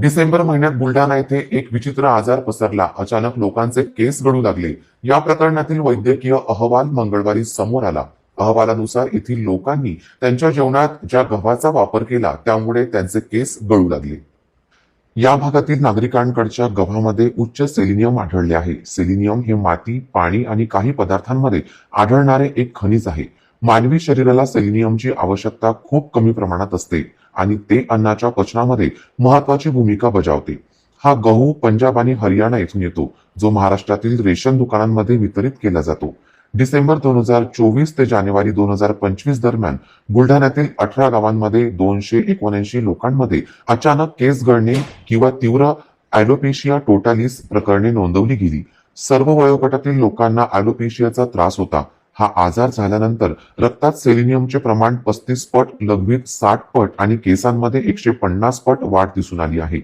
डिसेंबर महिन्यात बुलढाणा येथे एक विचित्र आजार पसरला. अचानक लोकांचे केस गळू लागले. या प्रकरणातील वैद्यकीय अहवाल मंगळवारी समोर आला. अहवालानुसार येथील लोकांनी त्यांच्या जेवणात ज्या गव्हाचा वापर केला त्यामुळे त्यांचे केस गळू लागले. या भागातील नागरिकांकडच्या गव्हामध्ये उच्च सेलिनियम आढळले आहे. सेलिनियम हे माती पाणी आणि काही पदार्थांमध्ये आढळणारे एक खनिज आहे. मानवी शरीराला सेलिनियमची आवश्यकता खूप कमी प्रमाणात असते. आणि ते अन्नाच्या पचनामध्ये महत्वाची भूमिका बजावते. हा गहू पंजाब आणि हरियाणा येथून येतो जो महाराष्ट्रातील रेशन दुकानांमध्ये वितरित केला जातो. डिसेंबर दोन हजार चोवीस ते जानेवारी दोन हजार पंचवीस दरम्यान बुलढाण्यातील अठरा गावांमध्ये दोनशे एकोणऐंशी लोकांमध्ये अचानक केस गळणे किंवा तीव्र ॲलोपेशिया टोटालिस प्रकरणे नोंदवली गेली. सर्व वयोगटातील लोकांना ॲलोपेशियाचा त्रास होता. हा आजार झाल्यानंतर रक्तात सेलिनियमचे प्रमाण पस्तीस पट लघवीत साठ पट आणि केसांमध्ये एकशे पन्नास पट वाढ दिसून आली आहे.